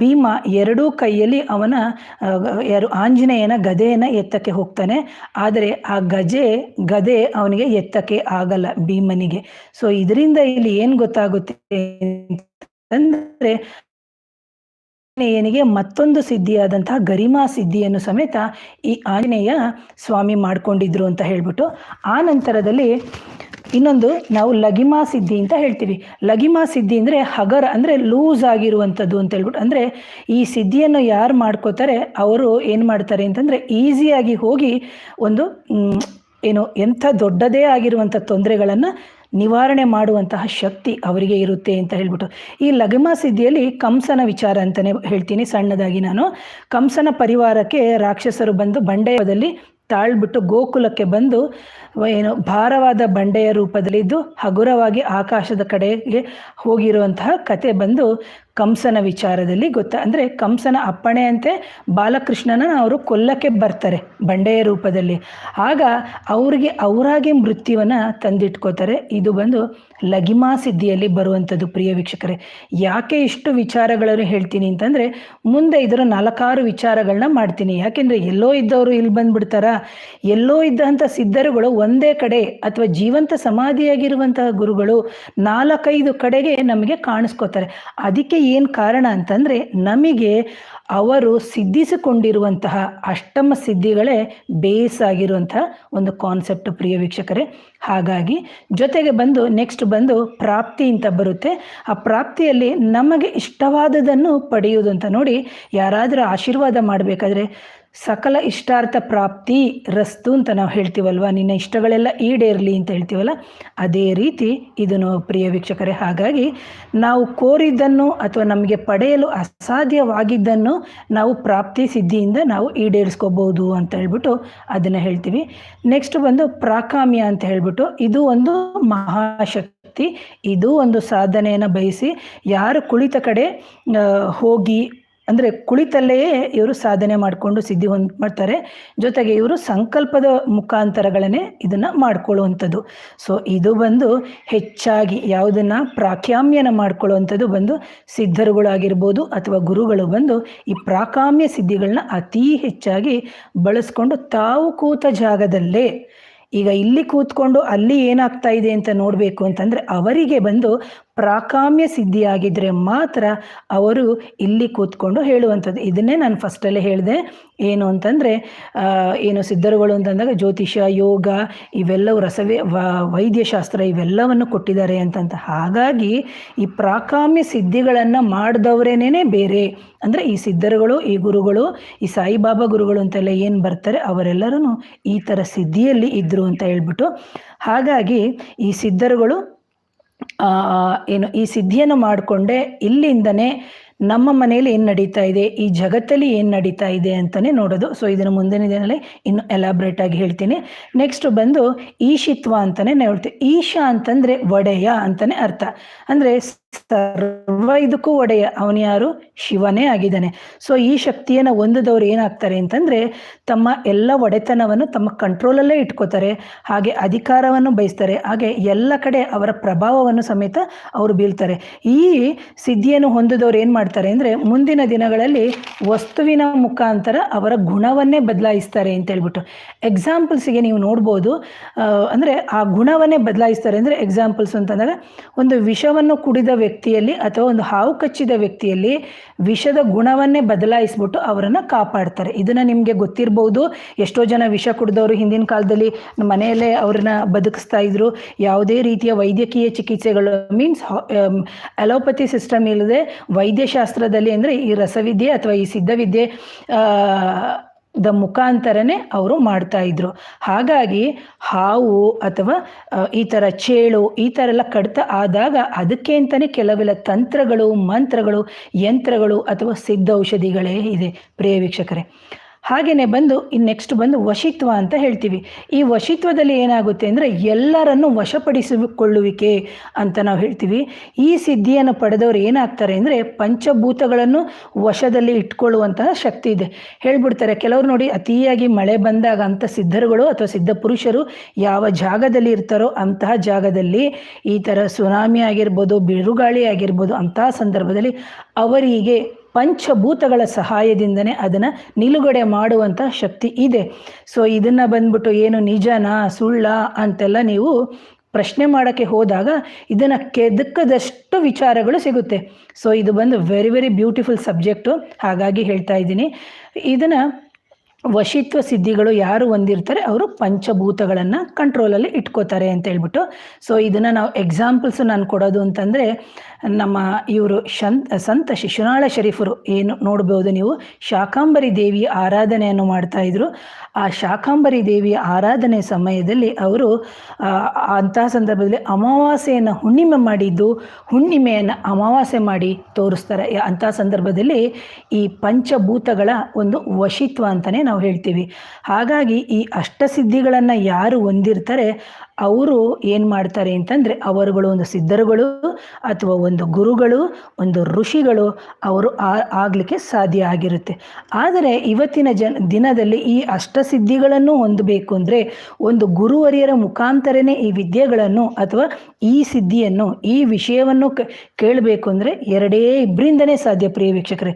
ಭೀಮ ಎರಡೂ ಕೈಯಲ್ಲಿ ಅವನ ಆಂಜನೇಯನ ಗದೆಯನ್ನು ಎತ್ತಕ್ಕೆ ಹೋಗ್ತಾನೆ. ಆದರೆ ಆ ಗಜೆ, ಗದೆ ಅವನಿಗೆ ಎತ್ತಕ್ಕೆ ಆಗಲ್ಲ ಭೀಮನಿಗೆ. ಸೊ ಇದರಿಂದ ಇಲ್ಲಿ ಏನು ಗೊತ್ತಾಗುತ್ತೆ ಅಂದರೆ ಆಂಜನೇಯನಿಗೆ ಮತ್ತೊಂದು ಸಿದ್ಧಿಯಾದಂತಹ ಗರಿಮಾ ಸಿದ್ಧಿಯನ್ನು ಸಮೇತ ಈ ಆಂಜನೇಯ ಸ್ವಾಮಿ ಮಾಡ್ಕೊಂಡಿದ್ರು ಅಂತ ಹೇಳ್ಬಿಟ್ಟು, ಆ ನಂತರದಲ್ಲಿ ಇನ್ನೊಂದು ನಾವು ಲಗಿಮಾ ಸಿದ್ಧಿ ಅಂತ ಹೇಳ್ತೀವಿ. ಲಗಿಮಾ ಸಿದ್ಧಿ ಅಂದರೆ ಹಗರ ಅಂದರೆ ಲೂಸ್ ಆಗಿರುವಂಥದ್ದು ಅಂತ ಹೇಳ್ಬಿಟ್ಟು, ಅಂದರೆ ಈ ಸಿದ್ಧಿಯನ್ನು ಯಾರು ಮಾಡ್ಕೋತಾರೆ, ಅವರು ಏನು ಮಾಡ್ತಾರೆ ಅಂತಂದರೆ ಈಸಿಯಾಗಿ ಹೋಗಿ ಒಂದು ಏನು ಎಂಥ ದೊಡ್ಡದೇ ಆಗಿರುವಂಥ ತೊಂದರೆಗಳನ್ನು ನಿವಾರಣೆ ಮಾಡುವಂತಹ ಶಕ್ತಿ ಅವರಿಗೆ ಇರುತ್ತೆ ಅಂತ ಹೇಳ್ಬಿಟ್ಟು. ಈ ಲಗಮ ಸಿದ್ಧಿಯಲ್ಲಿ ಕಂಸನ ವಿಚಾರ ಅಂತಲೇ ಹೇಳ್ತೀನಿ ಸಣ್ಣದಾಗಿ ನಾನು. ಕಂಸನ ಪರಿವಾರಕ್ಕೆ ರಾಕ್ಷಸರು ಬಂದು ಬಂಡೆಯದಲ್ಲಿ ತಾಳ್ಬಿಟ್ಟು ಗೋಕುಲಕ್ಕೆ ಬಂದು ಏನು ಭಾರವಾದ ಬಂಡೆಯ ರೂಪದಲ್ಲಿದ್ದು ಹಗುರವಾಗಿ ಆಕಾಶದ ಕಡೆಗೆ ಹೋಗಿರುವಂತಹ ಕತೆ ಬಂದು ಕಂಸನ ವಿಚಾರದಲ್ಲಿ ಗೊತ್ತ? ಅಂದರೆ ಕಂಸನ ಅಪ್ಪಣೆಯಂತೆ ಬಾಲಕೃಷ್ಣನ ಅವರು ಕೊಲ್ಲಕ್ಕೆ ಬರ್ತಾರೆ ಬಂಡೆಯ ರೂಪದಲ್ಲಿ. ಆಗ ಅವರಿಗೆ ಅವರಾಗೆ ಮೃತ್ಯುವನ್ನು ತಂದಿಟ್ಕೋತಾರೆ. ಇದು ಬಂದು ಲಗಿಮಾ ಸಿದ್ಧಿಯಲ್ಲಿ ಬರುವಂಥದ್ದು ಪ್ರಿಯ ವೀಕ್ಷಕರೇ. ಯಾಕೆ ಇಷ್ಟು ವಿಚಾರಗಳನ್ನು ಹೇಳ್ತೀನಿ ಅಂತಂದರೆ ಮುಂದೆ ಇದರ ನಾಲ್ಕಾರು ವಿಚಾರಗಳನ್ನ ಮಾಡ್ತೀನಿ. ಯಾಕೆಂದರೆ ಎಲ್ಲೋ ಇದ್ದವರು ಇಲ್ಲಿ ಬಂದ್ಬಿಡ್ತಾರಾ? ಎಲ್ಲೋ ಇದ್ದಂಥ ಸಿದ್ಧರುಗಳು ಒಂದೇ ಕಡೆ ಅಥವಾ ಜೀವಂತ ಸಮಾಧಿಯಾಗಿರುವಂತಹ ಗುರುಗಳು ನಾಲ್ಕೈದು ಕಡೆಗೆ ನಮಗೆ ಕಾಣಿಸ್ಕೋತಾರೆ. ಅದಕ್ಕೆ ಏನು ಕಾರಣ ಅಂತಂದರೆ ನಮಗೆ ಅವರು ಸಿದ್ಧಿಸಿಕೊಂಡಿರುವಂತಹ ಅಷ್ಟಮ ಸಿದ್ಧಿಗಳೇ ಬೇಸ್ ಆಗಿರುವಂತಹ ಒಂದು ಕಾನ್ಸೆಪ್ಟ್ ಪ್ರಿಯ ವೀಕ್ಷಕರೇ. ಹಾಗಾಗಿ ಜೊತೆಗೆ ಬಂದು ನೆಕ್ಸ್ಟ್ ಬಂದು ಪ್ರಾಪ್ತಿ ಅಂತ ಬರುತ್ತೆ. ಆ ಪ್ರಾಪ್ತಿಯಲ್ಲಿ ನಮಗೆ ಇಷ್ಟವಾದದನ್ನು ಪಡೆಯುವುದು ಅಂತ ನೋಡಿ ಯಾರಾದರೂ ಆಶೀರ್ವಾದ ಮಾಡಬೇಕಾದ್ರೆ ಸಕಲ ಇಷ್ಟಾರ್ಥ ಪ್ರಾಪ್ತಿ ರಸ್ತು ಅಂತ ನಾವು ಹೇಳ್ತೀವಲ್ವ? ನಿನ್ನ ಇಷ್ಟಗಳೆಲ್ಲ ಈಡೇರಲಿ ಅಂತ ಹೇಳ್ತೀವಲ್ಲ? ಅದೇ ರೀತಿ ಇದನ್ನು ಪ್ರಿಯ ವೀಕ್ಷಕರೇ. ಹಾಗಾಗಿ ನಾವು ಕೋರಿದ್ದನ್ನು ಅಥವಾ ನಮಗೆ ಪಡೆಯಲು ಅಸಾಧ್ಯವಾಗಿದ್ದನ್ನು ನಾವು ಪ್ರಾಪ್ತಿ ಸಿದ್ಧಿಯಿಂದ ನಾವು ಈಡೇರಿಸ್ಕೋಬಹುದು ಅಂತ ಹೇಳ್ಬಿಟ್ಟು ಅದನ್ನು ಹೇಳ್ತೀವಿ. ನೆಕ್ಸ್ಟ್ ಬಂದು ಪ್ರಾಕಾಮ್ಯ ಅಂತ ಹೇಳ್ಬಿಟ್ಟು ಇದು ಒಂದು ಮಹಾಶಕ್ತಿ, ಇದು ಒಂದು ಸಾಧನೆಯನ್ನು ಬಯಸಿ ಯಾರು ಕುಳಿತ ಕಡೆ ಹೋಗಿ ಅಂದರೆ ಕುಳಿತಲ್ಲೇ ಇವರು ಸಾಧನೆ ಮಾಡಿಕೊಂಡು ಸಿದ್ಧಿ ಹೊಂದ್ ಮಾಡ್ತಾರೆ. ಜೊತೆಗೆ ಇವರು ಸಂಕಲ್ಪದ ಮುಖಾಂತರಗಳನ್ನೇ ಇದನ್ನು ಮಾಡ್ಕೊಳ್ಳುವಂಥದ್ದು. ಸೊ ಇದು ಬಂದು ಹೆಚ್ಚಾಗಿ ಯಾವುದನ್ನು ಪ್ರಾಕಾಮ್ಯನ ಮಾಡ್ಕೊಳ್ಳುವಂಥದ್ದು ಬಂದು ಸಿದ್ಧರುಗಳಾಗಿರ್ಬೋದು ಅಥವಾ ಗುರುಗಳು ಬಂದು ಈ ಪ್ರಾಕಾಮ್ಯ ಸಿದ್ಧಿಗಳನ್ನ ಅತೀ ಹೆಚ್ಚಾಗಿ ಬಳಸ್ಕೊಂಡು ತಾವು ಕೂತ ಜಾಗದಲ್ಲೇ, ಈಗ ಇಲ್ಲಿ ಕೂತ್ಕೊಂಡು ಅಲ್ಲಿ ಏನಾಗ್ತಾ ಇದೆ ಅಂತ ನೋಡಬೇಕು ಅಂತಂದರೆ ಅವರಿಗೆ ಬಂದು ಪ್ರಾಕಾಮ್ಯ ಸಿದ್ಧಿಯಾಗಿದ್ದರೆ ಮಾತ್ರ ಅವರು ಇಲ್ಲಿ ಕೂತ್ಕೊಂಡು ಹೇಳುವಂಥದ್ದು. ಇದನ್ನೇ ನಾನು ಫಸ್ಟಲ್ಲೇ ಹೇಳಿದೆ. ಏನು ಅಂತಂದರೆ ಏನು ಸಿದ್ಧರುಗಳು ಅಂತಂದಾಗ ಜ್ಯೋತಿಷ ಯೋಗ, ಇವೆಲ್ಲವೂ ರಸವೇ ವೈದ್ಯಶಾಸ್ತ್ರ ಇವೆಲ್ಲವನ್ನು ಕೊಟ್ಟಿದ್ದಾರೆ ಅಂತಂತ. ಹಾಗಾಗಿ ಈ ಪ್ರಾಕಾಮ್ಯ ಸಿದ್ಧಿಗಳನ್ನು ಮಾಡಿದವರೇನೇ ಬೇರೆ. ಅಂದರೆ ಈ ಸಿದ್ಧರುಗಳು, ಈ ಗುರುಗಳು, ಈ ಸಾಯಿಬಾಬಾ ಗುರುಗಳು ಅಂತೆಲ್ಲ ಏನು ಬರ್ತಾರೆ ಅವರೆಲ್ಲರೂ ಈ ಥರ ಸಿದ್ಧಿಯಲ್ಲಿ ಇದ್ದರು ಅಂತ ಹೇಳ್ಬಿಟ್ಟು. ಹಾಗಾಗಿ ಈ ಸಿದ್ಧರುಗಳು ಏನು ಈ ಸಿದ್ಧಿಯನ್ನು ಮಾಡಿಕೊಂಡೆ ಇಲ್ಲಿಂದನೇ ನಮ್ಮ ಮನೆಯಲ್ಲಿ ಏನು ನಡೀತಾ ಇದೆ, ಈ ಜಗತ್ತಲ್ಲಿ ಏನು ನಡೀತಾ ಇದೆ ಅಂತಲೇ ನೋಡೋದು. ಸೊ ಇದನ್ನು ಮುಂದಿನ ದಿನದಲ್ಲಿ ಇನ್ನು ಎಲಾಬ್ರೇಟ್ ಆಗಿ ಹೇಳ್ತೀನಿ. ನೆಕ್ಸ್ಟ್ ಬಂದು ಈಶಿತ್ವ ಅಂತಲೇ ಹೇಳ್ತೀವಿ ಈಶಾ ಅಂತಂದರೆ ಒಡೆಯ ಅಂತಲೇ ಅರ್ಥ. ಅಂದರೆ ಸರ್ವ ಇದಕ್ಕೂ ಒಡೆಯ. ಅವನು ಯಾರು? ಶಿವನೇ ಆಗಿದ್ದಾನೆ. ಸೊ ಈ ಶಕ್ತಿಯನ್ನು ಹೊಂದಿದವ್ರು ಏನಾಗ್ತಾರೆ ಅಂತಂದ್ರೆ, ತಮ್ಮ ಎಲ್ಲ ಒಡೆತನವನ್ನು ತಮ್ಮ ಕಂಟ್ರೋಲಲ್ಲೇ ಇಟ್ಕೋತಾರೆ. ಹಾಗೆ ಅಧಿಕಾರವನ್ನು ಬಯಸ್ತಾರೆ. ಹಾಗೆ ಎಲ್ಲ ಕಡೆ ಅವರ ಪ್ರಭಾವವನ್ನು ಸಮೇತ ಅವರು ಬೀಳ್ತಾರೆ. ಈ ಸಿದ್ಧಿಯನ್ನು ಹೊಂದಿದವ್ರು ಏನು ಮಾಡ್ತಾರೆ ಅಂದ್ರೆ, ಮುಂದಿನ ದಿನಗಳಲ್ಲಿ ವಸ್ತುವಿನ ಮುಖಾಂತರ ಅವರ ಗುಣವನ್ನೇ ಬದಲಾಯಿಸ್ತಾರೆ ಅಂತ ಹೇಳ್ಬಿಟ್ಟು. ಎಕ್ಸಾಂಪಲ್ಸ್ಗೆ ನೀವು ನೋಡ್ಬೋದು. ಅಂದ್ರೆ ಆ ಗುಣವನ್ನೇ ಬದಲಾಯಿಸ್ತಾರೆ ಅಂದ್ರೆ ಎಕ್ಸಾಂಪಲ್ಸ್ ಅಂತಂದಾಗ ಒಂದು ವಿಷವನ್ನು ಕುಡಿದ ವ್ಯಕ್ತಿಯಲ್ಲಿ ಅಥವಾ ಒಂದು ಹಾವು ಕಚ್ಚಿದ ವ್ಯಕ್ತಿಯಲ್ಲಿ ವಿಷದ ಗುಣವನ್ನೇ ಬದಲಾಯಿಸ್ಬಿಟ್ಟು ಅವರನ್ನು ಕಾಪಾಡ್ತಾರೆ. ಇದನ್ನು ನಿಮಗೆ ಗೊತ್ತಿರ್ಬೋದು. ಎಷ್ಟೋ ಜನ ವಿಷ ಕುಡಿದವರು ಹಿಂದಿನ ಕಾಲದಲ್ಲಿ ಮನೆಯಲ್ಲೇ ಅವ್ರನ್ನ ಬದುಕಿಸ್ತಾ ಇದ್ರು. ಯಾವುದೇ ರೀತಿಯ ವೈದ್ಯಕೀಯ ಚಿಕಿತ್ಸೆಗಳು ಮೀನ್ಸ್ ಅಲೋಪತಿ ಸಿಸ್ಟಮ್ ಇಲ್ಲದೆ ವೈದ್ಯಶಾಸ್ತ್ರದಲ್ಲಿ ಅಂದರೆ ಈ ರಸವಿದ್ಯೆ ಅಥವಾ ಈ ಸಿದ್ಧವಿದ್ಯೆ ದ ಮುಖಾಂತರನೇ ಅವರು ಮಾಡ್ತಾ ಇದ್ರು. ಹಾಗಾಗಿ ಹಾವು ಅಥವಾ ಈ ಥರ ಚೇಳು ಈ ಥರ ಎಲ್ಲ ಕಡಿತ ಆದಾಗ ಅದಕ್ಕೆ ಅಂತಲೇ ಕೆಲವೆಲ್ಲ ತಂತ್ರಗಳು, ಮಂತ್ರಗಳು, ಯಂತ್ರಗಳು ಅಥವಾ ಸಿದ್ಧ ಔಷಧಿಗಳೇ ಇದೆ. ಪ್ರಿಯ ವೀಕ್ಷಕರೇ ಹಾಗೆಯೇ ಬಂದು ಇನ್ನು ನೆಕ್ಸ್ಟ್ ಬಂದು ವಶಿತ್ವ ಅಂತ ಹೇಳ್ತೀವಿ. ಈ ವಶಿತ್ವದಲ್ಲಿ ಏನಾಗುತ್ತೆ ಅಂದರೆ, ಎಲ್ಲರನ್ನು ವಶಪಡಿಸಿಕೊಳ್ಳುವಿಕೆ ಅಂತ ನಾವು ಹೇಳ್ತೀವಿ. ಈ ಸಿದ್ಧಿಯನ್ನು ಪಡೆದವರು ಏನಾಗ್ತಾರೆ ಅಂದರೆ, ಪಂಚಭೂತಗಳನ್ನು ವಶದಲ್ಲಿ ಇಟ್ಕೊಳ್ಳುವಂತಹ ಶಕ್ತಿ ಇದೆ. ಹೇಳ್ಬಿಡ್ತಾರೆ, ಕೆಲವರು ನೋಡಿ, ಅತಿಯಾಗಿ ಮಳೆ ಬಂದಾಗ ಅಂಥ ಸಿದ್ಧರುಗಳು ಅಥವಾ ಸಿದ್ಧ ಪುರುಷರು ಯಾವ ಜಾಗದಲ್ಲಿ ಇರ್ತಾರೋ ಅಂತಹ ಜಾಗದಲ್ಲಿ, ಈ ಥರ ಸುನಾಮಿ ಆಗಿರ್ಬೋದು, ಬಿರುಗಾಳಿ ಆಗಿರ್ಬೋದು, ಅಂತಹ ಸಂದರ್ಭದಲ್ಲಿ ಅವರಿಗೆ ಪಂಚಭೂತಗಳ ಸಹಾಯದಿಂದನೇ ಅದನ್ನು ನಿಲುಗಡೆ ಮಾಡುವಂಥ ಶಕ್ತಿ ಇದೆ. ಸೊ ಇದನ್ನು ಬಂದ್ಬಿಟ್ಟು ಏನು ನಿಜನಾ, ಸುಳ್ಳ ಅಂತೆಲ್ಲ ನೀವು ಪ್ರಶ್ನೆ ಮಾಡೋಕ್ಕೆ ಹೋದಾಗ ಇದನ್ನು ಕೆದಕದಷ್ಟು ವಿಚಾರಗಳು ಸಿಗುತ್ತೆ. ಸೊ ಇದು ಬಂದು ವೆರಿ ವೆರಿ ಬ್ಯೂಟಿಫುಲ್ ಸಬ್ಜೆಕ್ಟು ಹಾಗಾಗಿ ಹೇಳ್ತಾ ಇದ್ದೀನಿ. ಇದನ್ನು ವಶಿತ್ವ ಸಿದ್ಧಿಗಳು ಯಾರು ಹೊಂದಿರ್ತಾರೆ, ಅವರು ಪಂಚಭೂತಗಳನ್ನು ಕಂಟ್ರೋಲಲ್ಲಿ ಇಟ್ಕೋತಾರೆ ಅಂತ ಹೇಳ್ಬಿಟ್ಟು. ಸೊ ಇದನ್ನು ನಾವು ಎಕ್ಸಾಂಪಲ್ಸ್ ನಾನು ಕೊಡೋದು ಅಂತಂದರೆ ನಮ್ಮ ಇವರು ಶಂತ್, ಸಂತ ಶಿಶುನಾಳ ಶರೀಫರು ಏನು ನೋಡ್ಬೋದು ನೀವು? ಶಾಕಾಂಬರಿ ದೇವಿ ಆರಾಧನೆಯನ್ನು ಮಾಡ್ತಾ ಇದ್ರು. ಆ ಶಾಕಾಂಬರಿ ದೇವಿಯ ಆರಾಧನೆ ಸಮಯದಲ್ಲಿ ಅವರು ಅಂತಹ ಸಂದರ್ಭದಲ್ಲಿ ಅಮಾವಾಸ್ಯೆಯನ್ನು ಹುಣ್ಣಿಮೆ ಮಾಡಿದ್ದು, ಹುಣ್ಣಿಮೆಯನ್ನು ಅಮಾವಾಸ್ಯೆ ಮಾಡಿ ತೋರಿಸ್ತಾರೆ. ಅಂತಹ ಸಂದರ್ಭದಲ್ಲಿ ಈ ಪಂಚಭೂತಗಳ ಒಂದು ವಶಿತ್ವ ಅಂತಲೇ ನಾವು ಹೇಳ್ತೀವಿ. ಹಾಗಾಗಿ ಈ ಅಷ್ಟಸಿದ್ಧಿಗಳನ್ನು ಯಾರು ಹೊಂದಿರ್ತಾರೆ ಅವರು ಏನು ಮಾಡ್ತಾರೆ ಅಂತಂದರೆ ಅವರುಗಳು ಒಂದು ಸಿದ್ಧರುಗಳು ಅಥವಾ ಒಂದು ಗುರುಗಳು, ಒಂದು ಋಷಿಗಳು ಅವರು ಆಗಲಿಕ್ಕೆ ಸಾಧ್ಯ ಆಗಿರುತ್ತೆ. ಆದರೆ ಇವತ್ತಿನ ಜನ, ದಿನದಲ್ಲಿ ಈ ಅಷ್ಟಸಿದ್ಧಿಗಳನ್ನು ಹೊಂದಬೇಕು ಅಂದರೆ ಒಂದು ಗುರುವರಿಯರ ಮುಖಾಂತರನೇ ಈ ವಿದ್ಯೆಗಳನ್ನು ಅಥವಾ ಈ ಸಿದ್ಧಿಯನ್ನು, ಈ ವಿಷಯವನ್ನು ಕೇಳಬೇಕು ಅಂದರೆ ಎರಡೇ ಇಬ್ಬರಿಂದನೇ ಸಾಧ್ಯ ಪ್ರಿಯ ವೀಕ್ಷಕರೇ.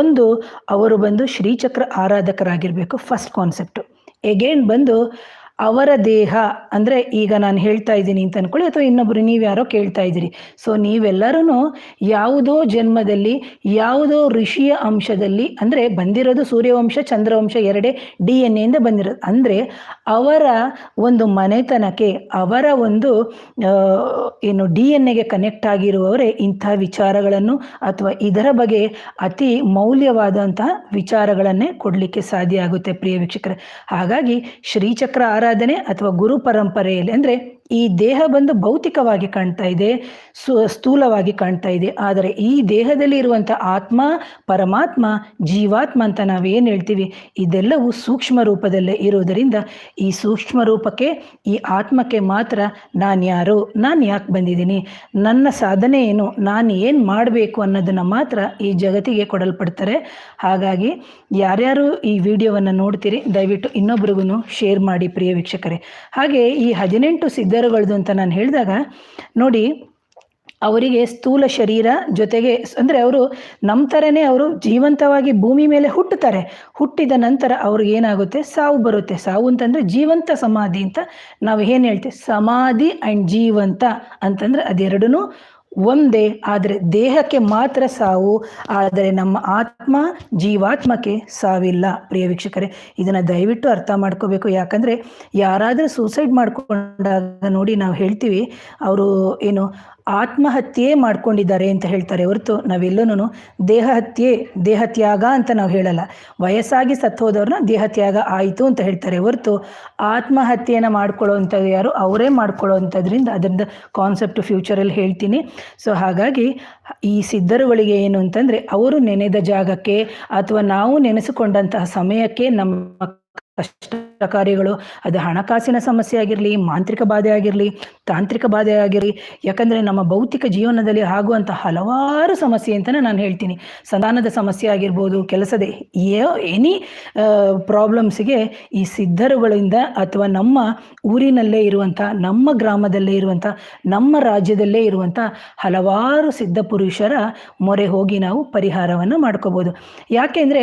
ಒಂದು, ಅವರು ಬಂದು ಶ್ರೀಚಕ್ರ ಆರಾಧಕರಾಗಿರಬೇಕು ಫಸ್ಟ್ ಕಾನ್ಸೆಪ್ಟು ಎಗೇನ್ ಬಂದು ಅವರ ದೇಹ, ಅಂದರೆ ಈಗ ನಾನು ಹೇಳ್ತಾ ಇದ್ದೀನಿ ಅಂತ ಅನ್ಕೊಳ್ಳಿ, ಅಥವಾ ಇನ್ನೊಬ್ಬರು ನೀವು ಯಾರೋ ಕೇಳ್ತಾ ಇದ್ದೀರಿ. ಸೊ ನೀವೆಲ್ಲರೂ ಯಾವುದೋ ಜನ್ಮದಲ್ಲಿ, ಯಾವುದೋ ಋಷಿಯ ಅಂಶದಲ್ಲಿ, ಅಂದರೆ ಬಂದಿರೋದು ಸೂರ್ಯವಂಶ, ಚಂದ್ರವಂಶ ಎರಡೇ ಡಿ ಎನ್ ಎಯಿಂದ ಬಂದಿರೋದು. ಅಂದರೆ ಅವರ ಒಂದು ಮನೆತನಕ್ಕೆ, ಅವರ ಒಂದು ಏನು ಡಿ ಎನ್ ಎಗೆ ಕನೆಕ್ಟ್ ಆಗಿರುವವರೇ ಇಂಥ ವಿಚಾರಗಳನ್ನು, ಅಥವಾ ಇದರ ಬಗ್ಗೆ ಅತಿ ಮೌಲ್ಯವಾದಂತಹ ವಿಚಾರಗಳನ್ನೇ ಕೊಡಲಿಕ್ಕೆ ಸಾಧ್ಯ ಆಗುತ್ತೆ, ಪ್ರಿಯ ವೀಕ್ಷಕರೇ. ಹಾಗಾಗಿ ಶ್ರೀಚಕ್ರ ಆರಾಧನೆ ಅಥವಾ ಗುರು ಪರಂಪರೆಯಲ್ಲಿ ಅಂದರೆ ಈ ದೇಹ ಬಂದು ಭೌತಿಕವಾಗಿ ಕಾಣ್ತಾ ಇದೆ, ಸು, ಸ್ಥೂಲವಾಗಿ ಕಾಣ್ತಾ ಇದೆ. ಆದರೆ ಈ ದೇಹದಲ್ಲಿ ಇರುವಂತ ಆತ್ಮ, ಪರಮಾತ್ಮ, ಜೀವಾತ್ಮ ಅಂತ ನಾವೇನು ಹೇಳ್ತೀವಿ? ಇದೆಲ್ಲವೂ ಸೂಕ್ಷ್ಮ ರೂಪದಲ್ಲೇ ಇರೋದರಿಂದ ಈ ಸೂಕ್ಷ್ಮ ರೂಪಕ್ಕೆ, ಈ ಆತ್ಮಕ್ಕೆ ಮಾತ್ರ ನಾನು ಯಾರು, ನಾನು ಯಾಕೆ ಬಂದಿದ್ದೀನಿ? ನನ್ನ ಸಾಧನೆ ಏನು? ನಾನು ಏನು ಮಾಡಬೇಕು ಅನ್ನೋದನ್ನು ಮಾತ್ರ ಈ ಜಗತ್ತಿಗೆ ಕೊಡಲ್ಪಡ್ತಾರೆ. ಹಾಗಾಗಿ ಯಾರ್ಯಾರು ಈ ವಿಡಿಯೋವನ್ನು ನೋಡ್ತೀರಿ, ದಯವಿಟ್ಟು ಇನ್ನೊಬ್ರಿಗೂ ಶೇರ್ ಮಾಡಿ ಪ್ರಿಯ ವೀಕ್ಷಕರೇ. ಹಾಗೆ ಈ ಹದಿನೆಂಟು ಸಿದ್ಧರುಗಳದ್ದು ಅಂತ ನಾನು ಹೇಳಿದಾಗ, ನೋಡಿ, ಅವರಿಗೆ ಸ್ಥೂಲ ಶರೀರ ಜೊತೆಗೆ ಅಂದರೆ ಅವರು ನಮ್ಮ ಥರನೇ ಅವರು ಜೀವಂತವಾಗಿ ಭೂಮಿ ಮೇಲೆ ಹುಟ್ಟುತ್ತಾರೆ. ಹುಟ್ಟಿದ ನಂತರ ಅವ್ರಿಗೆ ಏನಾಗುತ್ತೆ? ಸಾವು ಬರುತ್ತೆ. ಸಾವು ಅಂತಂದರೆ ಜೀವಂತ ಸಮಾಧಿ ಅಂತ ನಾವು ಏನು ಹೇಳ್ತೀವಿ? ಸಮಾಧಿ ಆ್ಯಂಡ್ ಜೀವಂತ ಅಂತಂದರೆ ಅದೆರಡೂ ಒಂದೇ, ಆದರೆ ದೇಹಕ್ಕೆ ಮಾತ್ರ ಸಾವು, ಆದರೆ ನಮ್ಮ ಆತ್ಮ ಜೀವಾತ್ಮಕ್ಕೆ ಸಾವಿಲ್ಲ. ಪ್ರಿಯ ವೀಕ್ಷಕರೇ, ಇದನ್ನು ದಯವಿಟ್ಟು ಅರ್ಥ ಮಾಡ್ಕೋಬೇಕು. ಯಾಕಂದರೆ ಯಾರಾದರೂ ಸೂಸೈಡ್ ಮಾಡ್ಕೊಂಡಾಗ ನೋಡಿ ನಾವು ಹೇಳ್ತೀವಿ, ಅವರು ಏನು ಆತ್ಮಹತ್ಯೆ ಮಾಡ್ಕೊಂಡಿದ್ದಾರೆ ಅಂತ ಹೇಳ್ತಾರೆ ಹೊರತು ನಾವೆಲ್ಲೂನು ದೇಹ ಹತ್ಯೆ ದೇಹ ತ್ಯಾಗ ಅಂತ ನಾವು ಹೇಳಲ್ಲ. ವಯಸ್ಸಾಗಿ ಸತ್ತು ಹೋದವ್ರನ್ನ ದೇಹ ತ್ಯಾಗ ಆಯಿತು ಅಂತ ಹೇಳ್ತಾರೆ ಹೊರತು ಆತ್ಮಹತ್ಯೆಯನ್ನು ಮಾಡ್ಕೊಳ್ಳೋವಂಥದ್ದು ಯಾರು? ಅವರೇ ಮಾಡ್ಕೊಳ್ಳೋ ಮಾಡ್ಕೊಳ್ಳೋವಂಥದ್ರಿಂದ ಅದರಿಂದ ಕಾನ್ಸೆಪ್ಟ್ ಫ್ಯೂಚರಲ್ಲಿ ಹೇಳ್ತೀನಿ. ಸೊ ಹಾಗಾಗಿ ಈ ಸಿದ್ಧರುಗಳಿಗೆ ಏನು ಅಂತಂದರೆ ಅವರು ನೆನೆದ ಜಾಗಕ್ಕೆ ಅಥವಾ ನಾವು ನೆನೆಸಿಕೊಂಡಂತಹ ಸಮಯಕ್ಕೆ ನಮ್ಮ ಕಷ್ಟ ಕಾರ್ಯಗಳು ಅದು ಹಣಕಾಸಿನ ಸಮಸ್ಯೆ ಆಗಿರಲಿ, ಮಾಂತ್ರಿಕ ಬಾಧೆ ಆಗಿರಲಿ, ತಾಂತ್ರಿಕ ಬಾಧೆ ಆಗಿರಲಿ, ಯಾಕಂದರೆ ನಮ್ಮ ಭೌತಿಕ ಜೀವನದಲ್ಲಿ ಆಗುವಂಥ ಹಲವಾರು ಸಮಸ್ಯೆ ಅಂತಲೇ ನಾನು ಹೇಳ್ತೀನಿ. ಸಂಧಾನದ ಸಮಸ್ಯೆ ಆಗಿರ್ಬೋದು, ಕೆಲಸದ ಎನಿ ಪ್ರಾಬ್ಲಮ್ಸ್ಗೆ ಈ ಸಿದ್ಧರುಗಳಿಂದ ಅಥವಾ ನಮ್ಮ ಊರಿನಲ್ಲೇ ಇರುವಂಥ ನಮ್ಮ ಗ್ರಾಮದಲ್ಲೇ ಇರುವಂಥ ನಮ್ಮ ರಾಜ್ಯದಲ್ಲೇ ಇರುವಂಥ ಹಲವಾರು ಸಿದ್ಧ ಪುರುಷರ ಮೊರೆ ಹೋಗಿ ನಾವು ಪರಿಹಾರವನ್ನು ಮಾಡ್ಕೋಬೋದು. ಯಾಕೆಂದರೆ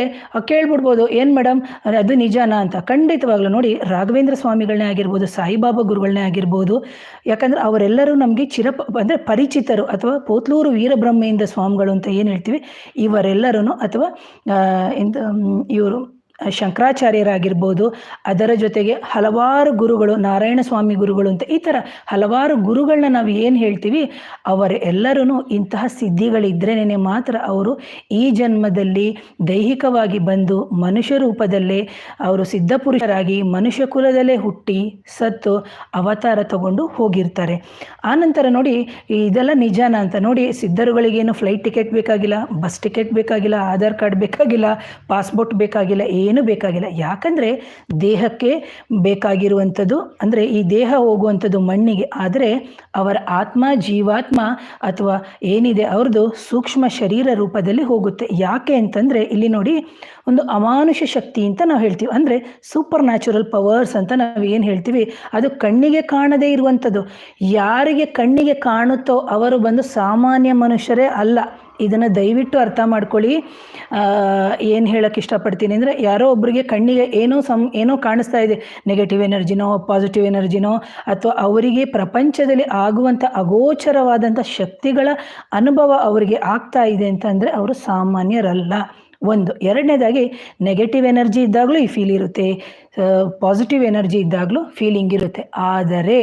ಕೇಳ್ಬಿಡ್ಬೋದು, ಏನು ಮೇಡಮ್ ಅದು ನಿಜಾನ ಅಂತ. ಖಂಡಿತವಾಗ್ಲೂ ನೋಡಿ ರಾಘವೇಂದ್ರ ಸ್ವಾಮಿಗಳನ್ನೇ ಆಗಿರ್ಬೋದು, ಸಾಯಿಬಾಬಾ ಗುರುಗಳನ್ನೇ ಆಗಿರ್ಬೋದು, ಯಾಕಂದ್ರೆ ಅವರೆಲ್ಲರೂ ನಮಗೆ ಚಿರ ಅಂದರೆ ಪರಿಚಿತರು ಅಥವಾ ಪೋತ್ಲೂರು ವೀರಬ್ರಹ್ಮೇಂದ್ರ ಸ್ವಾಮಿಗಳು ಅಂತ ಏನು ಹೇಳ್ತೀವಿ ಇವರೆಲ್ಲರೂ ಅಥವಾ ಇವರು ಶಂಕರಾಚಾರ್ಯರಾಗಿರ್ಬೋದು, ಅದರ ಜೊತೆಗೆ ಹಲವಾರು ಗುರುಗಳು, ನಾರಾಯಣ ಸ್ವಾಮಿ ಗುರುಗಳು ಅಂತ ಈ ಥರ ಹಲವಾರು ಗುರುಗಳನ್ನ ನಾವು ಏನು ಹೇಳ್ತೀವಿ, ಅವರು ಎಲ್ಲರೂ ಇಂತಹ ಸಿದ್ಧಿಗಳಿದ್ರೇನೆ ಮಾತ್ರ ಅವರು ಈ ಜನ್ಮದಲ್ಲಿ ದೈಹಿಕವಾಗಿ ಬಂದು ಮನುಷ್ಯ ರೂಪದಲ್ಲೇ ಅವರು ಸಿದ್ಧಪುರುಷರಾಗಿ ಮನುಷ್ಯ ಕುಲದಲ್ಲೇ ಹುಟ್ಟಿ ಸತ್ತು ಅವತಾರ ತಗೊಂಡು ಹೋಗಿರ್ತಾರೆ. ಆನಂತರ ನೋಡಿ ಇದೆಲ್ಲ ನಿಜಾನ ಅಂತ ನೋಡಿ ಸಿದ್ಧರುಗಳಿಗೇನು ಫ್ಲೈಟ್ ಟಿಕೆಟ್ ಬೇಕಾಗಿಲ್ಲ ಬಸ್ ಟಿಕೆಟ್ ಬೇಕಾಗಿಲ್ಲ, ಆಧಾರ್ ಕಾರ್ಡ್ ಬೇಕಾಗಿಲ್ಲ ಪಾಸ್ಪೋರ್ಟ್ ಬೇಕಾಗಿಲ್ಲ ಏನು ಬೇಕಾಗಿಲ್ಲ. ಯಾಕಂದರೆ ದೇಹಕ್ಕೆ ಬೇಕಾಗಿರುವಂಥದ್ದು, ಅಂದರೆ ಈ ದೇಹ ಹೋಗುವಂಥದ್ದು ಮಣ್ಣಿಗೆ, ಆದರೆ ಅವರ ಆತ್ಮ, ಜೀವಾತ್ಮ ಅಥವಾ ಏನಿದೆ ಅವ್ರದ್ದು ಸೂಕ್ಷ್ಮ ಶರೀರ ರೂಪದಲ್ಲಿ ಹೋಗುತ್ತೆ. ಯಾಕೆ ಅಂತಂದರೆ ಇಲ್ಲಿ ನೋಡಿ ಒಂದು ಅಮಾನುಷ ಶಕ್ತಿ ಅಂತ ನಾವು ಹೇಳ್ತೀವಿ. ಅಂದರೆ ಸೂಪರ್ ನ್ಯಾಚುರಲ್ ಪವರ್ಸ್ ಅಂತ ನಾವು ಏನು ಹೇಳ್ತೀವಿ? ಅದು ಕಣ್ಣಿಗೆ ಕಾಣದೇ ಇರುವಂಥದ್ದು. ಯಾರಿಗೆ ಕಣ್ಣಿಗೆ ಕಾಣುತ್ತೋ ಅವರು ಬಂದು ಸಾಮಾನ್ಯ ಮನುಷ್ಯರೇ ಅಲ್ಲ. ಇದನ್ನು ದಯವಿಟ್ಟು ಅರ್ಥ ಮಾಡ್ಕೊಳ್ಳಿ. ಏನು ಹೇಳೋಕ್ಕೆ ಇಷ್ಟಪಡ್ತೀನಿ ಅಂದರೆ ಯಾರೋ ಒಬ್ಬರಿಗೆ ಕಣ್ಣಿಗೆ ಏನೋ ಸಮ್ ಏನೋ ಕಾಣಿಸ್ತಾ ಇದೆ. ನೆಗೆಟಿವ್ ಎನರ್ಜಿನೋ ಪಾಸಿಟಿವ್ ಎನರ್ಜಿನೋ ಅಥವಾ ಅವರಿಗೆ ಪ್ರಪಂಚದಲ್ಲಿ ಆಗುವಂಥ ಅಗೋಚರವಾದಂಥ ಶಕ್ತಿಗಳ ಅನುಭವ ಅವರಿಗೆ ಆಗ್ತಾ ಇದೆ ಅಂತಂದರೆ ಅವರು ಸಾಮಾನ್ಯರಲ್ಲ. ಒಂದು. ಎರಡನೇದಾಗಿ ನೆಗೆಟಿವ್ ಎನರ್ಜಿ ಇದ್ದಾಗಲೂ ಈ ಫೀಲ್ ಇರುತ್ತೆ. ಪಾಸಿಟಿವ್ ಎನರ್ಜಿ ಇದ್ದಾಗಲೂ ಫೀಲಿಂಗ್ ಇರುತ್ತೆ. ಆದರೆ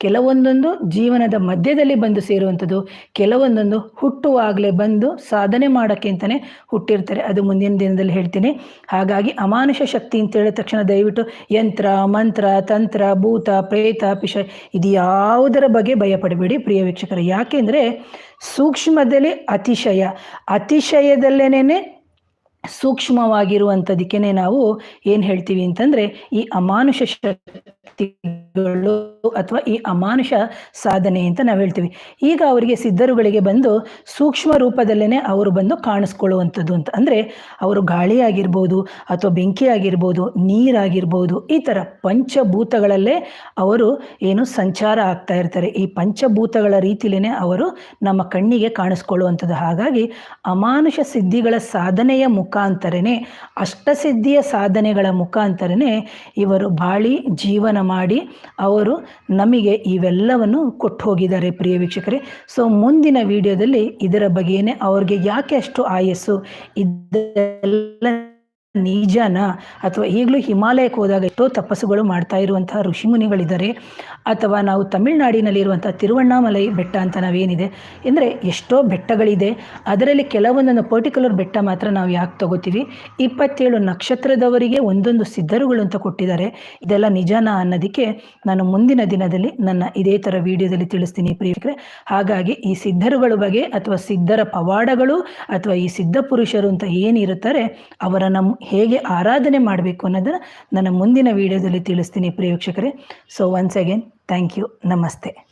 ಕೆಲವೊಂದೊಂದು ಜೀವನದ ಮಧ್ಯದಲ್ಲಿ ಬಂದು ಸೇರುವಂಥದ್ದು, ಕೆಲವೊಂದೊಂದು ಹುಟ್ಟುವಾಗಲೇ ಬಂದು ಸಾಧನೆ ಮಾಡೋಕ್ಕೆ ಅಂತಲೇ ಹುಟ್ಟಿರ್ತಾರೆ. ಅದು ಮುಂದಿನ ದಿನದಲ್ಲಿ ಹೇಳ್ತೀನಿ. ಹಾಗಾಗಿ ಅಮಾನುಷ ಶಕ್ತಿ ಅಂತ ಹೇಳಿದ ತಕ್ಷಣ ದಯವಿಟ್ಟು ಯಂತ್ರ, ಮಂತ್ರ, ತಂತ್ರ, ಭೂತ, ಪ್ರೇತ, ಪಿಶ ಇದು ಯಾವುದರ ಬಗ್ಗೆ ಭಯಪಡಬೇಡಿ ಪ್ರಿಯ ವೀಕ್ಷಕರು. ಯಾಕೆಂದರೆ ಸೂಕ್ಷ್ಮದಲ್ಲಿ ಅತಿಶಯ. ಅತಿಶಯದಲ್ಲೇನೆ ಸೂಕ್ಷ್ಮವಾಗಿರುವಂಥದಕ್ಕೆ ನಾವು ಏನು ಹೇಳ್ತೀವಿ ಅಂತಂದರೆ ಈ ಅಮಾನುಷ ಶಕ್ತಿಗಳು ಅಥವಾ ಈ ಅಮಾನುಷ ಸಾಧನೆ ಅಂತ ನಾವು ಹೇಳ್ತೀವಿ. ಈಗ ಅವರಿಗೆ ಸಿದ್ಧರುಗಳಿಗೆ ಬಂದು ಸೂಕ್ಷ್ಮ ರೂಪದಲ್ಲೇ ಅವರು ಬಂದು ಕಾಣಿಸ್ಕೊಳ್ಳುವಂಥದ್ದು ಅಂತ. ಅಂದರೆ ಅವರು ಗಾಳಿ ಆಗಿರ್ಬೋದು ಅಥವಾ ಬೆಂಕಿ ಆಗಿರ್ಬೋದು ನೀರಾಗಿರ್ಬೋದು, ಈ ಥರ ಪಂಚಭೂತಗಳಲ್ಲೇ ಅವರು ಏನು ಸಂಚಾರ ಆಗ್ತಾ ಇರ್ತಾರೆ. ಈ ಪಂಚಭೂತಗಳ ರೀತಿಲೇ ಅವರು ನಮ್ಮ ಕಣ್ಣಿಗೆ ಕಾಣಿಸ್ಕೊಳ್ಳುವಂಥದ್ದು. ಹಾಗಾಗಿ ಅಮಾನುಷ ಸಿದ್ಧಿಗಳ ಸಾಧನೆಯ ಮುಖಾಂತರನೇ, ಅಷ್ಟಸಿದ್ಧಿಯ ಸಾಧನೆಗಳ ಮುಖಾಂತರನೇ ಇವರು ಬಾಳಿ ಜೀವನ ಮಾಡಿ ಅವರು ನಮಗೆ ಇವೆಲ್ಲವನ್ನು ಕೊಟ್ಟು ಹೋಗಿದ್ದಾರೆ ಪ್ರಿಯ ವೀಕ್ಷಕರೇ. ಸೊ ಮುಂದಿನ ವಿಡಿಯೋದಲ್ಲಿ ಇದರ ಬಗ್ಗೆನೇ ಅವ್ರಿಗೆ ಯಾಕೆ ಅಷ್ಟು ಆಯಸ್ಸು? ಇದೆಲ್ಲ ನಿಜನ? ಅಥವಾ ಈಗಲೂ ಹಿಮಾಲಯಕ್ಕೆ ಹೋದಾಗ ಎಷ್ಟೋ ತಪಸ್ಸುಗಳು ಮಾಡ್ತಾ ಇರುವಂತಹ ಋಷಿಮುನಿಗಳಿದ್ದಾರೆ ಅಥವಾ ನಾವು ತಮಿಳುನಾಡಿನಲ್ಲಿರುವಂಥ ತಿರುವಣ್ಣಾಮಲೈ ಬೆಟ್ಟ ಅಂತ ನಾವೇನಿದೆ. ಅಂದರೆ ಎಷ್ಟೋ ಬೆಟ್ಟಗಳಿದೆ. ಅದರಲ್ಲಿ ಕೆಲವೊಂದೊಂದು ಪರ್ಟಿಕ್ಯುಲರ್ ಬೆಟ್ಟ ಮಾತ್ರ ನಾವು ಯಾಕೆ ತಗೋತೀವಿ? ಇಪ್ಪತ್ತೇಳು ನಕ್ಷತ್ರದವರಿಗೆ ಒಂದೊಂದು ಸಿದ್ಧರುಗಳು ಅಂತ ಕೊಟ್ಟಿದ್ದಾರೆ. ಇದೆಲ್ಲ ನಿಜನಾ ಅನ್ನೋದಕ್ಕೆ ನಾನು ಮುಂದಿನ ದಿನದಲ್ಲಿ ನನ್ನ ಇದೇ ಥರ ವಿಡಿಯೋದಲ್ಲಿ ತಿಳಿಸ್ತೀನಿ ಪ್ರಿಯಕರೇ. ಹಾಗಾಗಿ ಈ ಸಿದ್ಧರುಗಳ ಬಗ್ಗೆ ಅಥವಾ ಸಿದ್ಧರ ಪವಾಡಗಳು ಅಥವಾ ಈ ಸಿದ್ಧ ಪುರುಷರು ಅಂತ ಏನಿರುತ್ತಾರೆ, ಅವರನ್ನು ಹೇಗೆ ಆರಾಧನೆ ಮಾಡಬೇಕು ಅನ್ನೋದನ್ನು ನನ್ನ ಮುಂದಿನ ವಿಡಿಯೋದಲ್ಲಿ ತಿಳಿಸ್ತೀನಿ ಪ್ರಿಯ ವೀಕ್ಷಕರೇ. So once again thank you ನಮಸ್ತೆ.